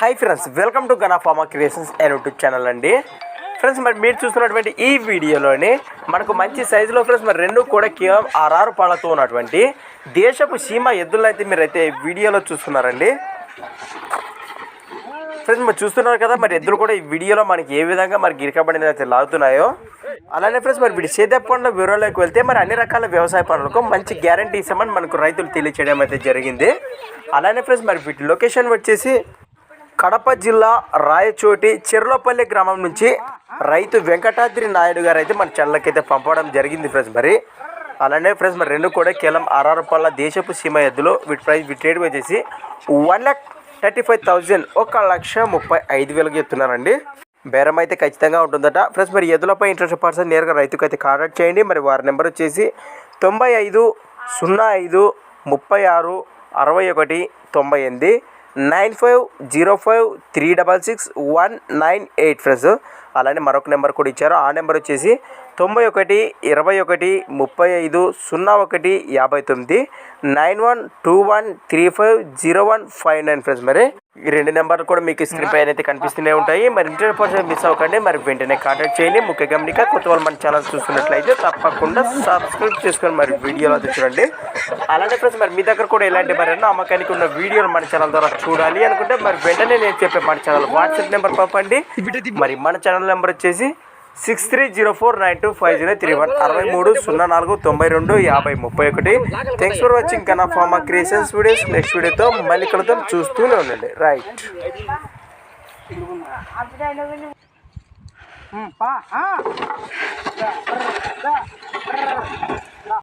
Hi friends welcome to Gana pharma creations and YouTube channel అండి. Friends మరి మీరు చూస్తున్నటువంటి ఈ వీడియోలోని మనకు మంచి సైజులో ఫ్రెండ్స్ మరి రెండు కూడా కేవలం ఆరారు పాలతో ఉన్నటువంటి దేశపు సీమ ఎద్దులు అయితే మీరైతే వీడియోలో చూస్తున్నారండి. ఫ్రెండ్స్ మరి చూస్తున్నారు కదా మరి ఎద్దులు కూడా ఈ వీడియోలో మనకి ఏ విధంగా మరి గిరికబడిన అయితే లాగుతున్నాయో. అలానే ఫ్రెండ్స్ మరి వీడి సేద్య పనుల వివరాల్లోకి వెళ్తే మరి అన్ని రకాల వ్యవసాయ పనులకు మంచి గ్యారంటీ ఇస్తామని మనకు రైతులు తెలియచేయడం అయితే జరిగింది. అలానే ఫ్రెండ్స్ మరి వీటి లొకేషన్ వచ్చేసి కడప జిల్లా రాయచోటి చెర్లపల్లి గ్రామం నుంచి రైతు వెంకటాద్రి నాయుడు గారు అయితే మన చెల్లకైతే పంపడం జరిగింది ఫ్రెండ్స్ మరి. అలానే ఫ్రెండ్స్ మరి రెండు కూడా కేవలం ఆర్ఆర్ పళ్ళ దేశపు సీమ ఎద్దులు వీటి ప్రైస్ వీటి రేట్ వచ్చేసి one lakh thirty five thousand ఒక లక్ష ముప్పై ఐదు వేలకు చెప్తున్నారండి. బేరం అయితే ఖచ్చితంగా ఉంటుందట. ఫ్రెండ్స్ మరి ఎద్దులపై ఇంట్రెస్ట్ పర్సన్ నేరుగా రైతుకు అయితే కాంటాక్ట్ చేయండి. మరి వారి నెంబర్ వచ్చేసి తొంభై ఐదు సున్నా ఐదు ముప్పై ఆరు అరవై ఒకటి తొంభై ఎనిమిది. Nine five zero five three double six one nine eight friends అలానే మరొక నెంబర్ కూడా ఇచ్చారు. ఆ నెంబర్ వచ్చేసి తొంభై ఒకటి ఇరవై ఒకటి ముప్పై ఐదు సున్నా ఒకటి యాభై తొమ్మిది nine one two one three five zero one five nine friends. మరి ఈ రెండు నెంబర్లు కూడా మీకు స్క్రీన్ పైన అయితే కనిపిస్తూనే ఉంటాయి. మరి ఇంటర్ పర్సన్ మిస్ అవ్వకండి. మరి వెంటనే కాంటాక్ట్ చేయండి. ముఖ్య గమనిక కొత్త వాళ్ళు మన ఛానల్ చూస్తున్నట్లయితే తప్పకుండా సబ్స్క్రైబ్ చేసుకొని మరి వీడియోలో అయితే చూడండి. అలానే ఫ్రెండ్స్ మరి మీ దగ్గర కూడా ఎలాంటి మరి అమ్మకానికి ఉన్న వీడియోలు మన ఛానల్ ద్వారా చూడాలి అనుకుంటే మరి వెంటనే నేను చెప్పే మన ఛానల్ వాట్సాప్ నెంబర్ పంపండి. మరి మన ఛానల్ నెంబర్ వచ్చేసి six three zero four nine two five zero three one. అరవై మూడు సున్నా నాలుగు తొంభై రెండు యాభై ముప్పై ఒకటి. Thanks for watching Kanna pharma creations videos next వీడియోతో మళ్ళీ కలుద్దాం. చూస్తూనే ఉండండి. రైట్ పా